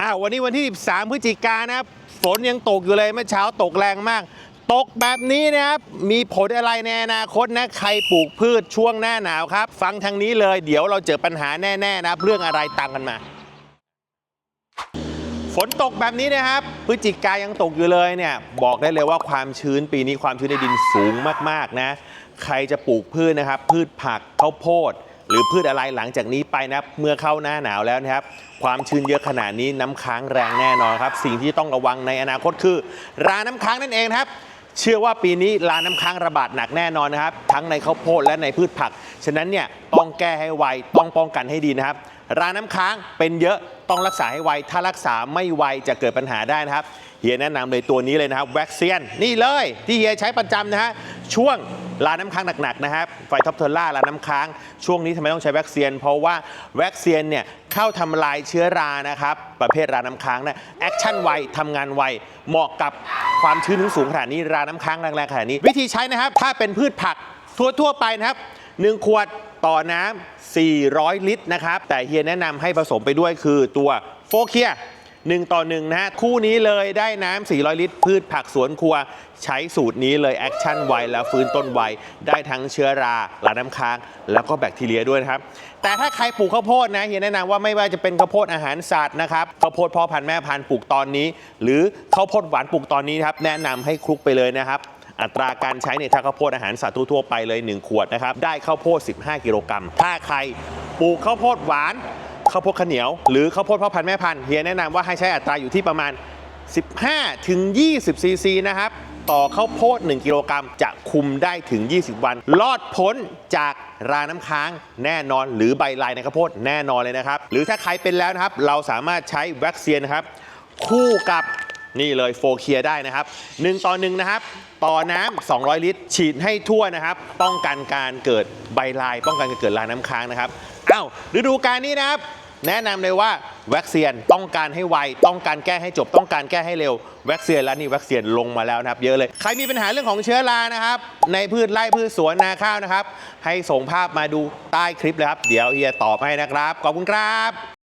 อ้าววันนี้วันที่ 13 พฤศจิกายนนะครับ ฝนยังตกอยู่เลยเมื่อเช้าตกแรงมาก ตกแบบนี้นะครับ มีผลอะไรในอนาคตนะ ใครปลูกพืชช่วงหน้าหนาวครับ ฟังทางนี้เลย เดี๋ยวเราเจอปัญหาแน่ๆนะครับ เรื่องอะไรตามกันมา ฝนตกแบบนี้นะครับ พฤศจิกายังตกอยู่เลยเนี่ย บอกได้เลยว่าความชื้นปีนี้ความชื้นในดินสูงมากๆนะ ใครจะปลูกพืชนะครับ พืชผักข้าวโพด หรือพืชอะไรหลังจากนี้ไปนะครับเมื่อเข้าหน้าหนาวแล้วนะครับ ความชื้นเยอะขนาดนี้น้ำค้างแรงแน่นอนครับ สิ่งที่ต้องระวังในอนาคตคือ ราน้ำค้างนั่นเองครับเชื่อว่าปีนี้ราน้ำค้างระบาดหนักแน่นอนนะครับ ทั้งในข้าวโพดและในพืชผัก ฉะนั้นเนี่ยต้องแก้ให้ไวต้องป้องกันให้ดีนะครับราน้ำค้างเป็นเยอะต้องรักษาให้ไว ถ้ารักษาไม่ไวจะเกิดปัญหาได้นะครับเฮียแนะนำเลยตัวนี้เลยนะครับแว็กเซียนนี่เลยที่เฮียใช้ประจำนะฮะช่วง ราน้ำค้างหนักๆนะครับไฟท็อปเทอร่าราน้ำค้างช่วงนี้ทำไมต้องใช้ว็กเซีนเพราะว่าว็กเซีนเนี่ยเข้าทำลายเชื้อรานะครับ ประเภทราน้ำค้างนะแอคชั่นไวทำงานไวเหมาะกับความชื้นสูงขนาดนี้ราน้ำค้างแรงๆขนาดนี้ วิธีใช้นะครับ ถ้าเป็นพืชผักทั่วๆไปนะครับ1ขวดต่อน้ำ400 ลิตรนะครับ แต่เฮียแนะนำให้ผสมไปด้วยคือตัวโฟเคีย 1 ต่อ1นะฮะคู่นี้เลยได้น้ำ400 ลิตร พืชผักสวนครัว ใช้สูตรนี้เลยแอคชั่นไวแล้วฟื้นต้นไว ได้ทั้งเชื้อราลาน้ำค้าง แล้วก็แบคทีเรียด้วยนะครับ แต่ถ้าใครปลูกข้าวโพดนะเฮียแนะนำว่าไม่ว่าจะเป็นข้าวโพดอาหารสัตว์นะครับข้าวโพดพ่อพันธุ์แม่พันธุ์ปลูกตอนนี้ หรือข้าวโพดหวานปลูกตอนนี้ครับแนะนำให้คลุกไปเลยนะครับอัตราการใช้ในถ้าข้าวโพดอาหารสัตว์ทั่วไปเลย 1 ขวดนะครับ ได้ข้าวโพด 15 กิโลกรัม ถ้าใครปลูกข้าวโพดหวาน ข้าวโพดข้าวเหนียว หรือข้าวโพดพ่อพันธุ์แม่พันธุ์เฮียแนะนำว่าให้ใช้อัตราอยู่ที่ประมาณ 15 ถึง 20 ซีซีนะครับ ต่อข้าวโพด 1 กิโลกรัมจะคุมได้ถึง 20 วัน รอดพ้นจากราน้ำค้างแน่นอน หรือใบลายในข้าวโพดแน่นอนเลยนะครับ หรือถ้าใครเป็นแล้วนะครับ เราสามารถใช้แว็กเซียนนะครับ คู่กับนี่เลยโฟเคียได้นะครับ 1 ต่อ 1 นะครับ ต่อน้ำ200 ลิตร ฉีดให้ทั่วนะครับ ป้องกันการเกิดใบลาย ป้องกันการเกิดลายน้ำค้างนะครับอ้าวฤดูกาลนี้นะครับ แนะนำเลยว่าวัคซีนต้องการให้ไว ต้องการแก้ให้จบ ต้องการแก้ให้เร็ววัคซีนแล้วนี่วัคซีนลงมาแล้วนะครับ เยอะเลย ใครมีปัญหาเรื่องของเชื้อรานะครับ ในพืชไร่พืชสวนนาข้าวนะครับ ให้ส่งภาพมาดูใต้คลิปเลยครับ เดี๋ยวเฮียตอบให้นะครับ ขอบคุณครับ